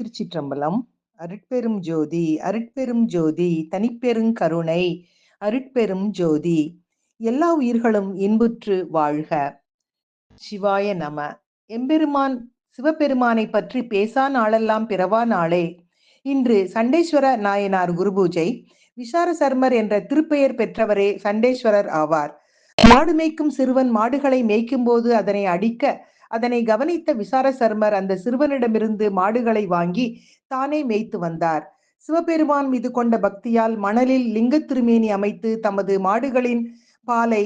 திருச்சிற்றம்பலம். அருட்பெரும் ஜோதி அருட்பெரும் ஜோதி தனிப்பெருங் கருணை அருட்பெரும் ஜோதி எல்லா உயிர்களும் இன்புற்று வாழ்க. சிவாய நம. எம்பெருமான் சிவபெருமானை பற்றி பேசா நாளெல்லாம் பிறவா நாளே. இன்று சண்டேஸ்வர நாயனார் குருபூஜை. விசார சர்மர் என்ற திருப்பெயர் பெற்றவரே சண்டேஸ்வரர் ஆவார். மாடு மேய்க்கும் சிறுவன் மாடுகளை மேய்க்கும் போது அதனை அடிக்க அதனை கவனித்த விசார சர்மர் அந்த சிறுவனிடமிருந்து மாடுகளை வாங்கி தானே மேய்த்து வந்தார். சிவபெருமான் மீது கொண்ட பக்தியால் மணலில் லிங்க திருமேனி அமைத்து தமது மாடுகளின் பாலை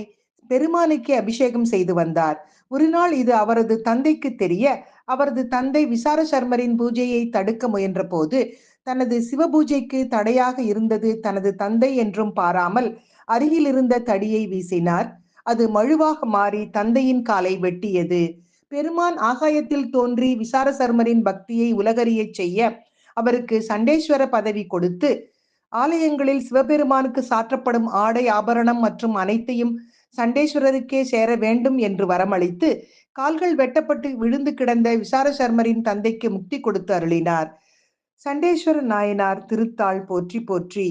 பெருமானுக்கே அபிஷேகம் செய்து வந்தார். ஒரு நாள் இது அவரது தந்தைக்கு தெரிய அவரது தந்தை விசார சர்மரின் பூஜையை தடுக்க முயன்ற போது தனது சிவபூஜைக்கு தடையாக இருந்தது தனது தந்தை என்றும் பாராமல் அருகில் இருந்த தடியை வீசினார். அது மழுவாக மாறி தந்தையின் காலை வெட்டியது. பெருமான் ஆகாயத்தில் தோன்றி விசார சர்மரின் பக்தியை உலகறிய செய்ய அவருக்கு சண்டேஸ்வர பதவி கொடுத்து ஆலயங்களில் சிவபெருமானுக்கு சாற்றப்படும் ஆடை ஆபரணம் மற்றும் அனைத்தையும் சண்டேஸ்வரருக்கே சேர வேண்டும் என்று வரமளித்து கால்கள் வெட்டப்பட்டு விழுந்து கிடந்த விசார சர்மரின் தந்தைக்கு முக்தி கொடுத்து அருளினார். சண்டேஸ்வர நாயனார் திருத்தாள் போற்றி போற்றி.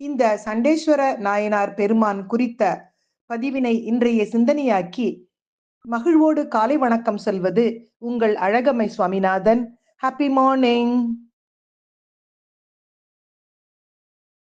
இந்த சண்டேஸ்வர நாயனார் பெருமான் குறித்த பதிவினை இன்றைய சிந்தனையாக்கி மகிழ்வோடு காலை வணக்கம் சொல்வது உங்கள் அழகமை சுவாமிநாதன். Happy morning